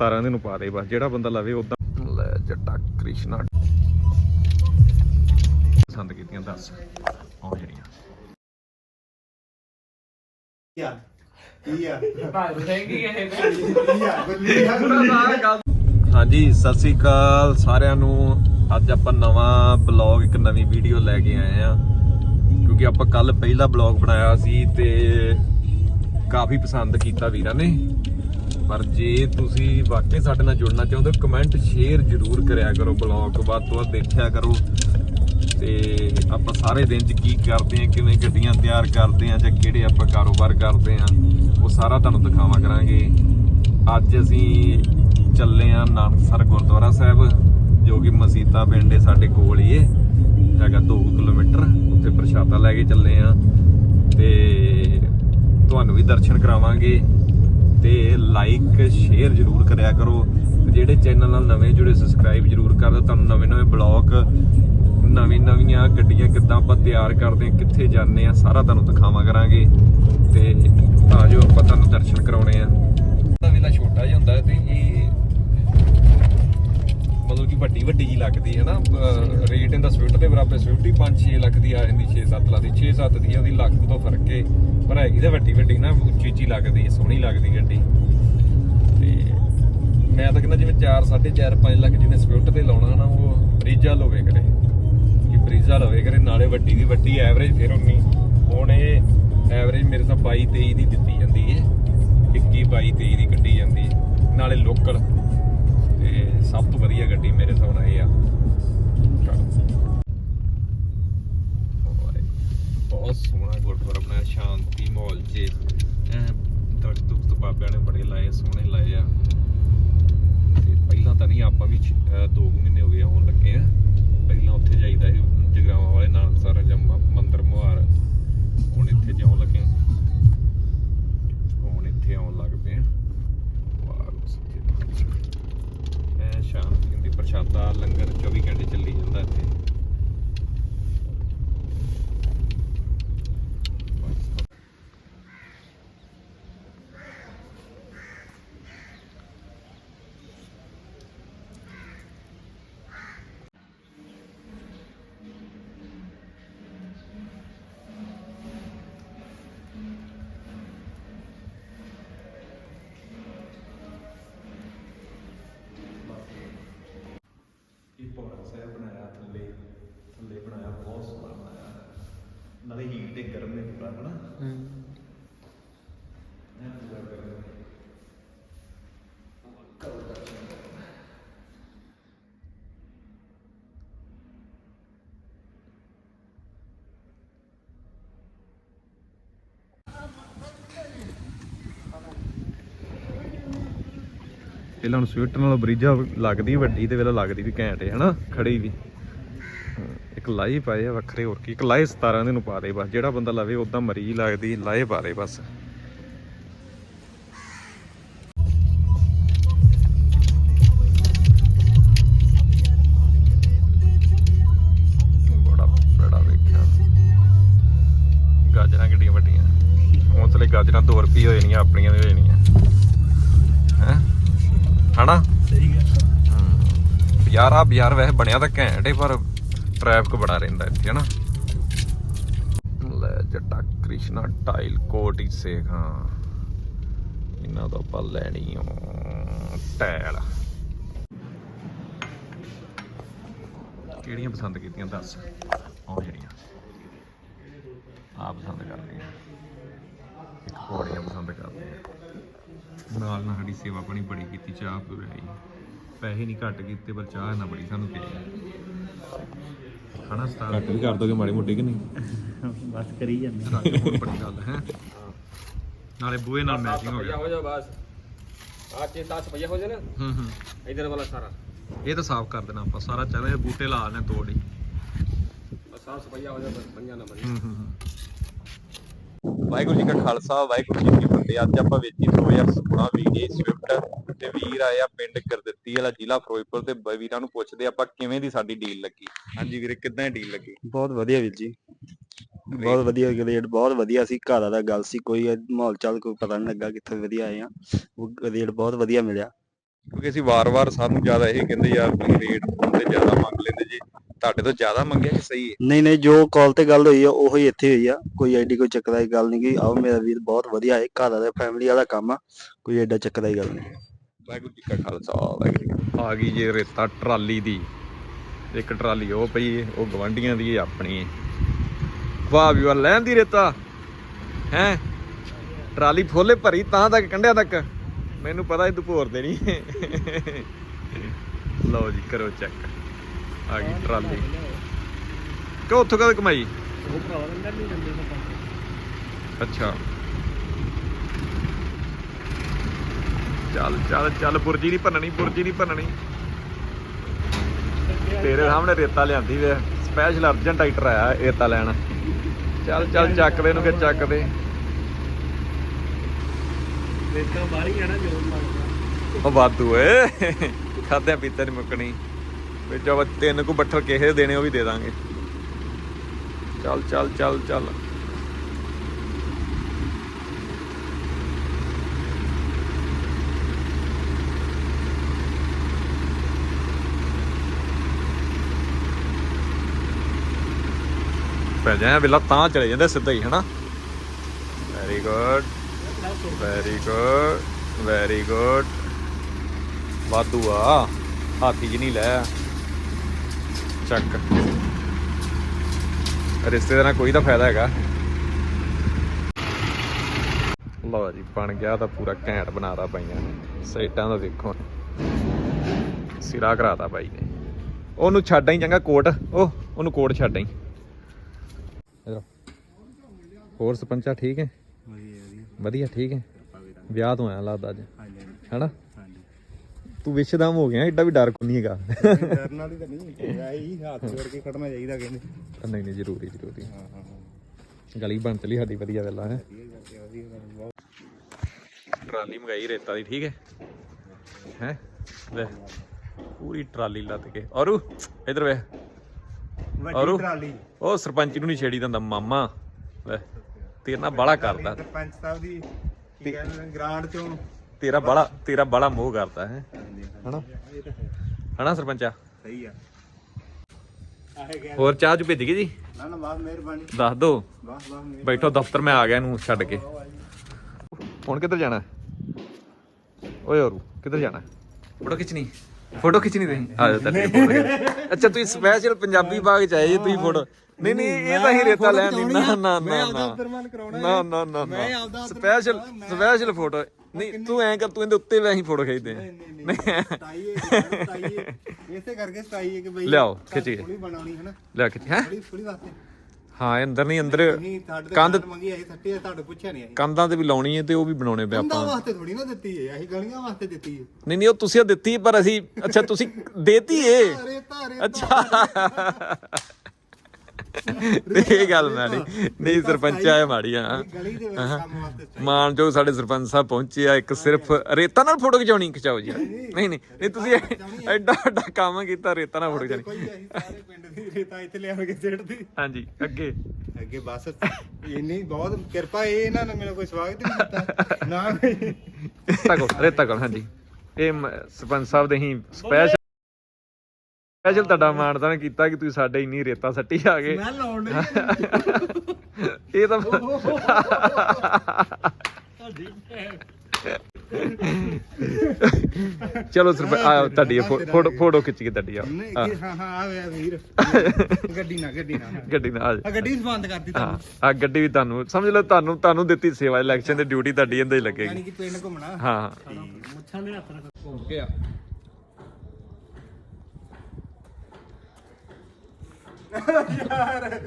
17 ਦੇ ਨੂੰ ਪਾ ਦੇ ਬਸ ਜਿਹੜਾ ਬੰਦਾ ਲਵੇ ਉਦਾਂ ਲੈ ਜੱਟਾ ਕ੍ਰਿਸ਼ਨਾ। ਪਸੰਦ ਕੀਤੀਆਂ ਦੱਸ ਆਹ ਜਿਹੜੀਆਂ। ਗੁੱਲੀ ਯਾਰ ਹਾਂਜੀ ਸਤਿ ਸ੍ਰੀ ਅਕਾਲ ਸਾਰਿਆਂ ਨੂੰ। ਅੱਜ ਆਪਾਂ ਨਵਾਂ ਬਲੌਗ ਇੱਕ ਨਵੀਂ ਵੀਡੀਓ ਲੈ ਕੇ ਆਏ ਆ ਕਿਉਂਕਿ ਆਪਾਂ ਕੱਲ ਪਹਿਲਾ ਬਲੌਗ ਬਣਾਇਆ ਸੀ ਤੇ ਕਾਫੀ ਪਸੰਦ ਕੀਤਾ ਵੀਰਾਂ ਨੇ। ਪਰ ਜੇ ਤੁਸੀਂ ਵਾਕਈ ਸਾਡੇ ਨਾਲ ਜੁੜਨਾ ਚਾਹੁੰਦੇ ਹੋ ਕਮੈਂਟ ਸ਼ੇਅਰ ਜ਼ਰੂਰ ਕਰਿਆ ਕਰੋ ਬਲੌਗ ਵੱਧ ਤੋਂ ਵੱਧ ਦੇਖਿਆ ਕਰੋ। ਤੇ ਆਪਾਂ ਸਾਰੇ ਦਿਨ ਚ ਕੀ ਕਰਦੇ ਆ ਕਿਵੇਂ ਗੱਡੀਆਂ ਤਿਆਰ ਕਰਦੇ ਆ ਜਾਂ ਕਿਹੜੇ ਆਪਾਂ ਕਾਰੋਬਾਰ ਕਰਦੇ ਆ ਉਹ ਸਾਰਾ ਤੁਹਾਨੂੰ ਦਿਖਾਵਾਂ ਕਰਾਂਗੇ। ਅੱਜ ਅਸੀਂ ਚੱਲੇ ਆ ਨਾਨਕਸਰ ਗੁਰਦੁਆਰਾ ਸਾਹਿਬ, ਜੋ ਕਿ ਮਸੀਤਾ ਪਿੰਡ ਹੈ, ਸਾਡੇ ਕੋਲ ਹੀ ਹੈ। ਹੈਗਾ 2 ਕਿਲੋਮੀਟਰ, ਉੱਥੇ ਪ੍ਰਸ਼ਾਦਾ ਲੈ ਕੇ ਚੱਲੇ ਆ ਤੇ ਤੁਹਾਨੂੰ ਵੀ ਦਰਸ਼ਨ ਕਰਾਵਾਂਗੇ। ਤੇ ਲਾਈਕ ਸ਼ੇਅਰ ਜਰੂਰ ਕਰਿਆ ਕਰੋ। ਤੇ ਜਿਹੜੇ ਚੈਨਲ ਨਾਲ ਨਵੇਂ ਜੁੜੇ ਸਬਸਕ੍ਰਾਈਬ ਜਰੂਰ ਕਰ ਦਿਓ। ਤੁਹਾਨੂੰ ਨਵੇਂ ਨਵੇਂ ਬਲੌਗ ਨਵੀਂ ਨਵੀਆਂ ਗੱਡੀਆਂ ਕਿੱਦਾਂ ਆਪਾਂ ਤਿਆਰ ਕਰਦੇ ਹਾਂ, ਕਿੱਥੇ ਜਾਂਦੇ ਆ ਸਾਰਾ ਤੁਹਾਨੂੰ ਦਿਖਾਵਾਂ ਕਰਾਂਗੇ। ਤੇ ਆਜੋ ਆਪਾਂ ਤੁਹਾਨੂੰ ਦਰਸ਼ਨ ਕਰਾਉਣੇ ਆ। ਦਾ ਵੇਲਾ ਛੋਟਾ ਜਿਹਾ ਹੁੰਦਾ ਹੈ ਤੇ ਇਹ ਮਤਲਬ ਕਿ ਵੱਡੀ ਵੱਡੀ ਜੀ ਲੱਗਦੀ ਹੈ ਨਾ ਰੇਟ ਇਹਦਾ ਸਵਿਫਟ ਦੇ ਬਰਾਬਰ ਸਵਿਫਟ ਹੀ 5-6 ਲੱਖ ਦੀ ਆ ਜਾਂਦੀ 6-7 ਲੱਖ ਦੀ 6-7 ਦੀ ਉਹਦੀ ਲੱਖ ਤੋਂ ਫ਼ਰਕ ਹੈ। ਪਰ ਹੈਗੀ ਤਾਂ ਵੱਡੀ ਵੱਡੀ ਨਾ, ਉੱਚੀ ਉੱਚੀ ਲੱਗਦੀ ਹੈ, ਸੋਹਣੀ ਲੱਗਦੀ ਗੱਡੀ। ਤੇ ਮੈਂ ਤਾਂ ਕਹਿੰਦਾ ਜਿਵੇਂ 4 4.5 5 ਲੱਖ ਜਿਹਨੇ ਸਵਿਫਟ ਤੇ ਲਾਉਣਾ ਨਾ, ਉਹ ਬਰੀਜਾ ਲਵੇ ਕਰੇ। ਕਿ ਬਰੀਜਾ ਲਵੇ ਕਰੇ, ਨਾਲੇ ਵੱਡੀ ਦੀ ਵੱਡੀ ਐਵਰੇਜ ਫਿਰ ਉਨੀ। ਹੁਣ ਇਹ ਐਵਰੇਜ ਮੇਰੇ ਤਾਂ 22 23 ਦੀ ਦਿੱਤੀ ਜਾਂਦੀ ਹੈ। 21 22 23 ਦੀ ਕੱਢੀ ਜਾਂਦੀ ਹੈ। ਨਾਲੇ ਲੋਕਲ ਤੇ ਸਭ ਤੋਂ ਵਧੀਆ ਗੱਡੀ ਮੇਰੇ ਹਿਸਾਬ ਨਾਲ ਇਹ ਆ। ਬਹੁਤ ਸੋਹਣਾ ਗੁਰਦੁਆਰਾ ਬਣਾਇਆ, ਸ਼ਾਂਤੀ ਮਾਹੌਲ 'ਚ ਦਰਖਤ ਦੁਖਤ ਬਾਬਿਆਂ ਨੇ ਬੜੇ ਲਾਏ, ਸੋਹਣੇ ਲਾਏ ਆ। ਤੇ ਪਹਿਲਾਂ ਤਾਂ ਨਹੀਂ, ਆਪਾਂ ਵੀ 2 ਮਹੀਨੇ ਪ੍ਰਸ਼ਾਦਾ ਲੰਗਰ 24 ਘੰਟੇ ਚੱਲੀ ਜਾਂਦਾ ਇੱਥੇ ਇਹ ਪੌੜਾ ਸਾਹਿਬ ਬਣਾਇਆ ਥੱਲੇ ਥੱਲੇ ਬਣਾਇਆ ਬਹੁਤ ਸੋਹਣਾ ਬਣਾਇਆ ਨਾਲੇ ਹੀਟ ਤੇ ਗਰਮ ਨੇ ਪੂਰਾ ਹਨਾ? ਇਹ ਪੂਰਾ ਗਰਮ ਹੈ। ਪਹਿਲਾਂ ਹੁਣ ਸਵਿਫਟ ਨਾਲ ਬਰੀਜਾ ਲੱਗਦੀ ਵੱਡੀ ਤੇ ਵੇਲਾ ਲੱਗਦੀ ਵੀ ਘੈਂਟ ਹੈ ਹਨਾ? ਖੜੀ ਵੀ। ਇੱਕ ਲਾਈ ਪਾਏ ਆ ਵੱਖਰੇ ਹੋਰ ਕੀ। ਇੱਕ ਲਾਏ 17 ਦੇ ਨੂੰ ਪਾ ਦੇ ਬਸ ਜਿਹੜਾ ਬੰਦਾ ਲਵੇ ਉਦਾਂ ਮਰੀ ਲੱਗਦੀ ਲਾਏ ਪਾ ਦੇ ਬਸ। ਬੜਾ ਬੜਾ ਵੇਖਿਆ। ਗਾਜਰਾਂ ਕਿੱਡੀਆਂ ਵੱਡੀਆਂ। ਹੌਂਸਲੇ ਗਾਜਰਾਂ 2 ਰੁਪਏ ਹੋ ਜਾਣੀਆਂ ਆਪਣੀਆਂ ਵੀ ਹੋ ਜਾਣੀਆਂ। ਹੈ? ਹਨਾ? ਸਹੀ ਗੱਲ। ਯਾਰ ਆ ਬਾਜ਼ਾਰ ਵੈਸੇ ਬਣਿਆ ਤਾਂ ਘੈਂਟ ਏ ਪਰ ਟ੍ਰੈਫਿਕ ਬੜਾ ਰਹਿੰਦਾ ਇੱਥੇ, ਹਨਾ? ਲੈ ਜੱਟਾ ਕ੍ਰਿਸ਼ਨਾ ਟਾਈਲ ਕੋਟ ਹੀ ਸੇਖ, ਹਾਂ। ਇਹਨਾਂ ਤੋਂ ਆਪਾਂ ਲੈਣੀ ਓ ਟੈਲ ਕਿਹੜੀਆਂ ਪਸੰਦ ਕੀਤੀਆਂ, ਦੱਸ? ਆਹ ਜਿਹੜੀਆਂ। ਆ ਪਸੰਦ ਕਰਦੇ ਆ ਇੱਕ ਪੌੜੀਆਂ ਪਸੰਦ ਕਰਦੇ ਆ ਨਾਲ ਨਾਲ ਸਾਡੀ ਸੇਵਾ ਪਾਣੀ ਬੜੀ ਕੀਤੀ, ਚਾਹ ਪੂਰਾਈ ਪੈਸੇ ਨਹੀਂ ਘੱਟ ਕੀਤੇ, ਪਰ ਚਾਹ ਨਾ ਬੜੀ ਸਾਨੂੰ ਪਈ ਖਾਣਾ ਸਟਾਰ ਘੱਟ ਵੀ ਕਰ ਦੋਗੇ ਮਾੜੀ ਮੋਟੀ ਕਿ ਨਹੀਂ ਬਸ ਕਰੀ ਜਾਂਦੇ ਰੱਖ ਬਹੁਤ ਬੜੀ ਗੱਲ ਹੈ ਨਾਲੇ ਬੂਏ ਨਾਲ ਮੈਚਿੰਗ ਹੋ ਗਿਆ हो जाओ बस आज ये दस भैया हो जाए ना ਹੂੰ ਹੂੰ इधर वाला सारा ਇਹ ਤਾਂ ਸਾਫ਼ ਕਰ ਦੇਣਾ ਆਪਾਂ ਸਾਰਾ ਚਾਹੇ ਬੂਟੇ ਲਾ ਲੈਣੇ ਤੋੜੀ बस साफ सफाइया हो जाए बस बन जाना बढ़िया ਹੂੰ ਹੂੰ ਵਾਹਿਗੁਰੂ ਜੀ ਕਾ ਖਾਲਸਾ ਵਾਹਿਗੁਰੂ ਜੀ ਕੀ ਫਤਿਹ। ਅੱਜ ਆਪਾਂ ਵੇਚੀ 2016 ਵੀਗੇ ਸਵਿਫਟ ਤੇ ਵੀਰ ਆਏ ਆ ਪਿੰਡ ਗੁਰਦਿੱਤੀ ਵਾਲਾ ਜ਼ਿਲ੍ਹਾ ਫਿਰੋਜ਼ਪੁਰ ਤੇ ਵੀਰਾਂ ਨੂੰ ਪੁੱਛਦੇ ਆਪਾਂ ਕਿਵੇਂ ਦੀ ਸਾਡੀ ਡੀਲ ਲੱਗੀ। ਹਾਂਜੀ ਵੀਰੇ ਕਿੱਦਾਂ ਦੀ ਡੀਲ ਲੱਗੀ? ਬਹੁਤ ਵਧੀਆ ਵੀਰ ਜੀ। ਬਹੁਤ ਵਧੀਆ ਰੇਟ ਬਹੁਤ ਵਧੀਆ ਸੀ। ਘਰ ਦਾ ਗੱਲ ਸੀ ਕੋਈ ਮਾਹੌਲ ਚਾਲ ਕੋਈ ਪਤਾ ਨਹੀਂ ਲੱਗਾ ਕਿੱਥੇ ਵਧੀਆ ਆਏ ਆ। ਉਹ ਰੇਟ ਬਹੁਤ ਵਧੀਆ ਮਿਲਿਆ। ਕਿਉਂਕਿ ਅਸੀਂ ਵਾਰ-ਵਾਰ ਸਾਨੂੰ ਜ਼ਿਆਦਾ ਇਹ ਕਹਿੰਦੇ ਯਾਰ ਤੁਸੀਂ ਰੇਟ ਤੇ ਜ਼ਿਆਦਾ ਮੰਗ ਲੈਂਦੇ ਜੀ। ਤੁਹਾਡੇ ਤੋਂ ਜ਼ਿਆਦਾ ਮੰਗਿਆ ਕਿ ਸਹੀ ਹੈ? ਨਹੀਂ ਨਹੀਂ ਜੋ ਕਾਲ ਤੇ ਗੱਲ ਹੋਈ ਆ ਉਹੀ ਇੱਥੇ ਹੋਈ ਆ। ਕੋਈ ਐਡੀ ਕੋਈ ਚੱਕਰ ਦੀ ਗੱਲ ਨਹੀਂ ਕਿ ਆਓ ਮੇਰਾ ਵੀਰ ਬਹੁਤ ਵਧੀਆ ਹੈ ਘਰ ਦਾ ਫੈਮਿਲੀ ਵਾਲਾ ਕੰਮ ਆ। ਕੋਈ ਐਡਾ ਚੱਕਰ ਦੀ ਗੱਲ ਨਹੀਂ। ਵਾਹਿਗੁਰੂ ਜੀ ਕਾ ਖਾਲਸਾ ਵਾਹਿਗੁਰੂ ਜੀ ਕੀ ਫਤਿਹ। ਆ ਗਈ ਜੇ ਰੇਤਾ ਟਰਾਲੀ ਦੀ। ਇੱਕ ਟਰਾਲੀ ਉਹ ਪਈ ਏ, ਉਹ ਗਵੰਡੀਆਂ ਦੀ ਆਪਣੀ ਏ। ਵਾਹ ਵੀ ਵਾਹ ਲੈਣ ਦੀ ਰੇਤਾ। ਹੈ? ਟਰਾਲੀ ਫੋਲੇ ਭਰੀ ਤਾਂ ਤੱਕ ਕੰਡਿਆਂ ਤੱਕ। ਮੈਨੂੰ ਪਤਾ ਇਹ ਭੋਰ ਦੇਣੀ ਲਓ ਜੀ ਕਰੋ ਚੈੱਕ ਆ ਗਈ ਟਰਾਲੀ। ਕਿ ਉੱਥੋਂ ਕਦ ਕਮਾਈ? ਅੱਛਾ। ਚੱਲ ਚੱਲ ਚੱਲ ਬੁਰਜੀ ਨਹੀਂ ਭੰਨਣੀ ਬੁਰਜੀ ਨਹੀਂ ਭੰਨਣੀ। ਤੇਰੇ ਸਾਹਮਣੇ ਰੇਤਾ ਲਿਆਂਦੀ ਵੇ। ਸਪੈਸ਼ਲ ਅਰਜੈਂਟ ਟਰੈਕਟਰ ਆਇਆ ਰੇਤਾ ਲੈਣ। ਚੱਲ ਚੱਲ ਚੱਕ ਦੇ ਨੂੰ ਕਿ ਚੱਕ ਦੇ। ਰੇਤਾ ਬਾਹਰੀ ਆ ਨਾ ਜੋਰ ਲੱਗਦਾ ਉਹ ਵਾਧੂ ਏ। ਖਾਦਿਆਂ ਪੀਤੇ ਨਹੀਂ ਮੁੱਕਣੀ। ਵਿੱਚ ਉਹ ਤਿੰਨ ਕੁ ਬੱਠਲ ਕਿਸੇ ਦੇਣੇ, ਉਹ ਵੀ ਦੇ ਦਾਂਗੇ। ਚੱਲ ਚੱਲ ਚੱਲ ਚੱਲ। ਪੈ ਜਾਇਆ ਵੇਲਾ ਤਾਂ ਚਲੇ ਜਾਂਦਾ ਸਿੱਧਾ ਹੀ, ਹਨਾ? Very good very good very good ਵਾਧੂ ਆ। ਹਾਥੀ ਜੀ ਨਹੀਂ ਲੈ। ਚੱਕ। ਰਿਸ਼ਤੇਦਾਰਾਂ ਕੋਈ ਤਾਂ ਫਾਇਦਾ ਹੈਗਾ। ਲਓ ਜੀ ਬਣ ਗਿਆ ਤਾਂ ਪੂਰਾ ਘੈਂਟ ਬਣਾਤਾ ਬਾਈਆਂ ਨੇ। ਸਾਈਟਾਂ ਦਾ ਦੇਖੋ। ਸਿਰਾ ਕਰਾਤਾ ਬਾਈ ਨੇ। ਉਹਨੂੰ ਛੱਡ ਆਈ ਚੰਗਾ ਕੋਟ। ਉਹ ਉਹਨੂੰ ਕੋਟ ਛੱਡ ਇਧਰ। ਹੋਰ ਸਰਪੰਚਾ ਠੀਕ ਹੈ? ਵਧੀਆ ਠੀਕ ਹੈ। ਵਿਆਹ ਤੋਂ ਆਇਆ ਲੱਗਦਾ ਅੱਜ। ਹੈਨਾ? ਤੂੰ ਵਿਸ਼ਦਾਮ ਹੋ ਗਿਆ ਏਡਾ ਵੀ ਡਰ ਕੋ ਨਹੀਂ ਹੈਗਾ। ਡਰਨ ਵਾਲੀ ਤਾਂ ਨਹੀਂ ਆਈ ਹੱਥ ਜੋੜ ਕੇ ਖੜਨਾ ਚਾਹੀਦਾ ਕਹਿੰਦੇ ਨਹੀਂ ਨਹੀਂ ਜ਼ਰੂਰੀ ਜ਼ਰੂਰੀ। ਗਲੀ ਬਣ ਚਲੀ ਸਾਡੀ ਵਧੀਆ ਵੇਲਾ ਹੈ। ਟਰਾਲੀ ਮੰਗਾਈ ਰੇਤਾ ਦੀ ਠੀਕ ਹੈ? ਹੈ? ਲੈ ਪੂਰੀ ਟਰਾਲੀ ਲੱਦ ਕੇ। ਔਰੂ ਇਧਰ ਵੇ ਔਰੂ ਟਰਾਲੀ। ਉਹ ਸਰਪੰਚ ਨੂੰ ਨਹੀਂ ਛੇੜੀ ਦਿੰਦਾ ਮਾਮਾ। ਲੈ ਤੇਰੇ ਨਾਲ ਬਾਲਾ ਕਰਦਾ। ਸਰਪੰਚ ਸਾਹਿਬ ਦੀ ਕੀ ਕਹਿੰਦੇ ਗ੍ਰਾਂਟ ਚੋਂ ਤੇਰਾ ਬਾਲਾ ਤੇਰਾ ਬਾਲਾ ਮੋਹ ਕਰਦਾ ਹੈ। ਹਨਾ? ਹਨਾ ਸਰਪੰਚਾ? ਸਹੀ ਆ। ਹੋਰ ਚਾਹ ਚ ਭੇਜ ਗਈ ਜੀ? ਨਾ ਨਾ ਬਾਤ ਮਿਹਰਬਾਨੀ। ਦੱਸ ਦੋ। ਬੈਠੋ ਦਫ਼ਤਰ ਮੈਂ ਆ ਗਿਆ ਇਹਨੂੰ ਛੱਡ ਕੇ। ਹੁਣ ਕਿੱਧਰ ਜਾਣਾ? ਓਏ ਔਰੂ ਕਿੱਧਰ ਜਾਣਾ? ਫੋਟੋ ਖਿੱਚਣੀ। ਫੋਟੋ ਖਿੱਚਣੀ ਤੁਸੀਂ? ਆ ਫੋਟੋ ਖਿੱਚ- ਅੱਛਾ ਤੁਸੀਂ ਸਪੈਸ਼ਲ ਪੰਜਾਬੀ ਬਾਗ ਚ ਆਏ ਜੀ ਤੁਸੀਂ ਫੋਟੋ। ਨਹੀਂ ਨਹੀਂ ਇਹ ਤਾਂ ਹੀ ਰੇਤਾ ਲੈਣ ਨਹੀਂ। ਨਾ ਨਾ ਨਾ ਨਾ। ਨਾ ਨਾ ਨਾ ਸਪੈਸ਼ਲ ਸਪੈਸ਼ਲ ਫੋਟੋ। ਨਹੀਂ ਤੂੰ ਐਂ ਕਰ ਤੂੰ ਇਹਦੇ ਉੱਤੇ ਵੈਂ ਹੀ ਫੋਟੋ ਖਿੱਚਦੇ ਆ। ਨਹੀਂ ਨਹੀਂ ਸਟਾਈ ਹੈ ਸਟਾਈ ਹੈ ਇਸੇ ਕਰਕੇ ਸਟਾਈ ਹੈ ਕਿ ਬਈ ਲਿਆਓ, ਖਿੱਚ ਕੇ। ਥੋੜੀ ਬਣਾਉਣੀ ਹੈ ਨਾ ਲੈ ਕੇ ਹੈ? ਥੋੜੀ ਥੋੜੀ ਵਾਸਤੇ। ਹਾਂ ਅੰਦਰ ਨਹੀਂ ਅੰਦਰ ਕੰਧ- ਕੰਧ ਮੰਗੀ ਅਸੀਂ ਸੱਟੀ ਤੁਹਾਡੇ ਪੁੱਛਿਆ ਨਹੀਂ ਅਸੀਂ ਕੰਧਾਂ ਤੇ ਵੀ ਲਾਉਣੀ ਹੈ ਤੇ ਉਹ ਵੀ ਬਣਾਉਣੇ ਪਿਆ ਕੰਧਾਂ ਆਪਾਂ। ਵਾਸਤੇ ਥੋੜੀ ਨਾ ਦਿੱਤੀ ਹੈ ਅਸੀਂ ਗਲੀਆਂ ਵਾਸਤੇ ਦਿੱਤੀ ਹੈ ਨਹੀਂ ਨਹੀਂ ਉਹ ਤੁਸੀਂ ਦਿੱਤੀ ਪਰ ਅਸੀਂ ਅੱਛਾ ਤੁਸੀਂ ਦੇਤੀ ਏ। ਅੱਛਾ। ਇਹ ਗੱਲ ਮਾੜੀ। ਨਹੀਂ ਸਰਪੰਚ ਆਇਆ ਮਾੜੀ ਆ ਗਲੀ ਦੇ ਵਿੱਚ ਕੰਮ ਵਾਸਤੇ ਮਾਨ ਜੋ ਸਾਡੇ ਸਰਪੰਚ ਸਾਹਿਬ ਪਹੁੰਚੇ ਆ ਇੱਕ ਸਿਰਫ ਰੇਤਾ ਨਾਲ ਫੋਟੋ ਖਿਚਾਉਣੀ ਖਿਚਾਓ ਜੀ। ਨਹੀਂ ਨਹੀਂ। ਨਹੀਂ ਤੁਸੀਂ ਐਡਾ ਐਡਾ ਕੰਮ ਕੀਤਾ ਰੇਤਾ ਨਾਲ ਫੋਟੋ ਖਿਚਾਉਣੀ। ਸਾਰੇ ਪਿੰਡ ਦੀ ਰੇਤਾ ਇੱਥੇ ਲਿਆ ਕੇ ਸਿੱਟਦੀ ਹਾਂਜੀ ਅੱਗੇ। ਅੱਗੇ ਬਸ। ਇੰਨੀ ਬਹੁਤ ਕਿਰਪਾ ਇਹ ਇਹਨਾਂ ਨੇ ਮੈਨੂੰ ਕੋਈ ਸਵਾਗਤ ਨਹੀਂ ਦਿੱਤਾ ਨਾ ਕੋਈ। ਰੇਤਾ ਹਾਂਜੀ। ਇਹ ਸਰਪੰਚ ਸਾਹਿਬ ਦੇ ਹੀ ਸਪੈਸ਼ਲ ਸਪੈਸ਼ਲ ਤੁਹਾਡਾ ਮਾਨਦਾਨ ਕੀਤਾ ਕਿ ਤੁਸੀਂ ਸਾਡੇ ਇੰਨੀ ਰੇਤਾ ਸੱਟੀ ਆ ਗਏ। ਮੈਂ ਲਾਉਣ ਨਹੀਂ ਇਹ ਤਾਂ ਚਲੋ ਸਰ ਆ ਤੁਹਾਡੀ ਫੋਟੋ ਫੋਟੋ ਖਿੱਚ ਕੇ ਤੁਹਾਡੀ ਆ। ਨਹੀਂ ਕਿ- ਹਾਂ ਹਾਂ ਆ ਗਿਆ ਵੀਰ। ਗੱਡੀ ਨਾ ਗੱਡੀ ਨਾ। ਗੱਡੀ ਨਾਲ। ਆ। ਆ ਗੱਡੀ ਵੀ ਬੰਦ ਕਰਤੀ ਹਾਂ ਤੁਹਾਨੂੰ। ਆ ਗੱਡੀ ਵੀ ਤੁਹਾਨੂੰ ਸਮਝ ਲਓ ਤੁਹਾਨੂੰ ਤੁਹਾਨੂੰ ਦਿੱਤੀ ਸੇਵਾ ਇਲੈਕਸ਼ਨ ਦੀ ਡਿਊਟੀ ਤੁਹਾਡੀ ਇਹਦੇ ਹੀ ਯਾਨੀ ਲੱਗੇਗੀ। ਕਿ ਪਿੰਡ ਘੁੰਮਣਾ। ਹਾਂ। ਮੁੱਛਾਂ ਦੇ ਹੱਥ ਰੱਖ ਘੁੰਮ ਯਾਰ।